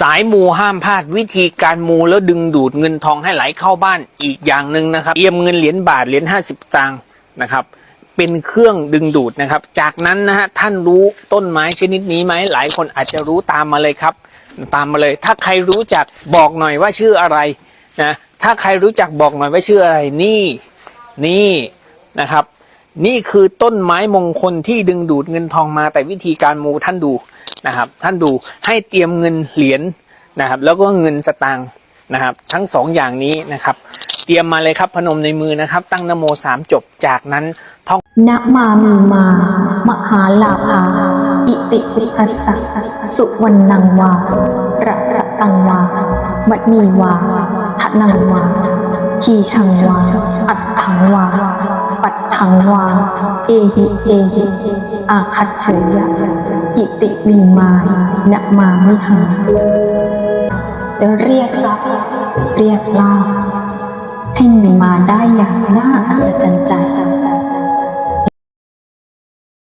สายมูห้ามพลาดวิธีการมูแล้วดึงดูดเงินทองให้ไหลเข้าบ้านอีกอย่างหนึ่งนะครับเตรียมเงินเหรียญบาทเหรียญห้าสิบตังค์นะครับเป็นเครื่องดึงดูดนะครับ จากนั้นนะฮะท่านรู้ต้นไม้ชนิดนี้ไหมหลายคนอาจจะรู้ตามมาเลยครับ ตามมาเลย ถ้าใครรู้จักบอกหน่อยว่าชื่ออะไรนะถ้าใครรู้จักบอกหน่อยว่าชื่ออะไรนี่นี่นะครับ นี่คือต้นไม้มงคลที่ดึงดูดเงินทองมาแต่วิธีการมูท่านดู นะครับ ท่านดูให้เตรียมเงินเหรียญนะครับ แล้วก็เงินสตางค์นะครับ ทั้งสองอย่างนี้นะครับ เตรียมมาเลยครับพนมในมือนะครับ ตั้งนโมสามจบจากนั้นท่องนะมามีมา มหาลาภาอิติปิคัสสะสุวรรณังวาระจะตังวามณีวาทนังวาทีชังวาอัตถังวา ปัดทังวา เอหิเอหิอาคัจเฉยะอิติมีมานะมามิหา จะเรียกทรัพย์เรียกลาภให้มีมาได้อย่างน่า